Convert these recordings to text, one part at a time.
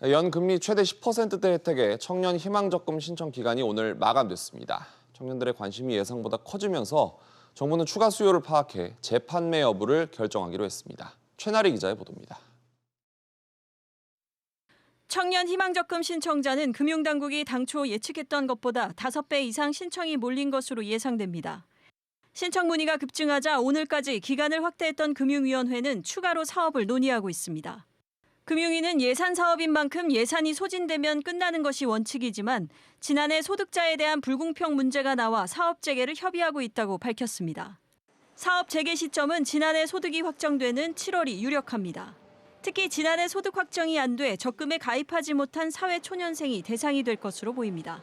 연금리 최대 10%대 혜택의 청년 희망 적금 신청 기간이 오늘 마감됐습니다. 청년들의 관심이 예상보다 커지면서 정부는 추가 수요를 파악해 재판매 여부를 결정하기로 했습니다. 최나리 기자의 보도입니다. 청년 희망적금 신청자는 금융당국이 당초 예측했던 것보다 5배 이상 신청이 몰린 것으로 예상됩니다. 신청 문의가 급증하자 오늘까지 기간을 확대했던 금융위원회는 추가로 사업을 논의하고 있습니다. 금융위는 예산 사업인 만큼 예산이 소진되면 끝나는 것이 원칙이지만 지난해 소득자에 대한 불공평 문제가 나와 사업 재개를 협의하고 있다고 밝혔습니다. 사업 재개 시점은 지난해 소득이 확정되는 7월이 유력합니다. 특히 지난해 소득 확정이 안 돼 적금에 가입하지 못한 사회 초년생이 대상이 될 것으로 보입니다.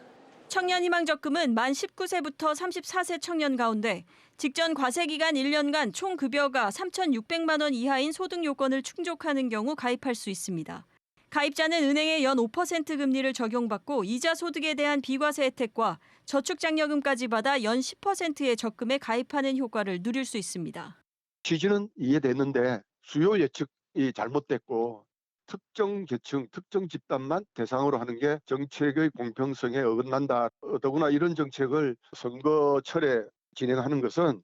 청년 희망 적금은 만 19세부터 34세 청년 가운데 직전 과세 기간 1년간 총 급여가 3,600만 원 이하인 소득 요건을 충족하는 경우 가입할 수 있습니다. 가입자는 은행의 연 5% 금리를 적용받고 이자 소득에 대한 비과세 혜택과 저축 장려금까지 받아 연 10%의 적금에 가입하는 효과를 누릴 수 있습니다. 취지는 이해됐는데 수요 예측이 잘못됐고 특정 계층, 특정 집단만 대상으로 하는 게 정책의 공평성에 어긋난다. 더구나 이런 정책을 선거철에 진행하는 것은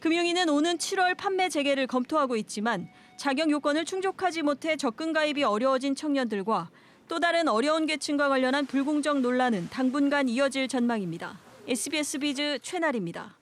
금융위는 오는 7월 판매 재개를 검토하고 있지만 자격 요건을 충족하지 못해 적금 가입이 어려워진 청년들과 또 다른 어려운 계층과 관련한 불공정 논란은 당분간 이어질 전망입니다. SBS 비즈 최나리입니다.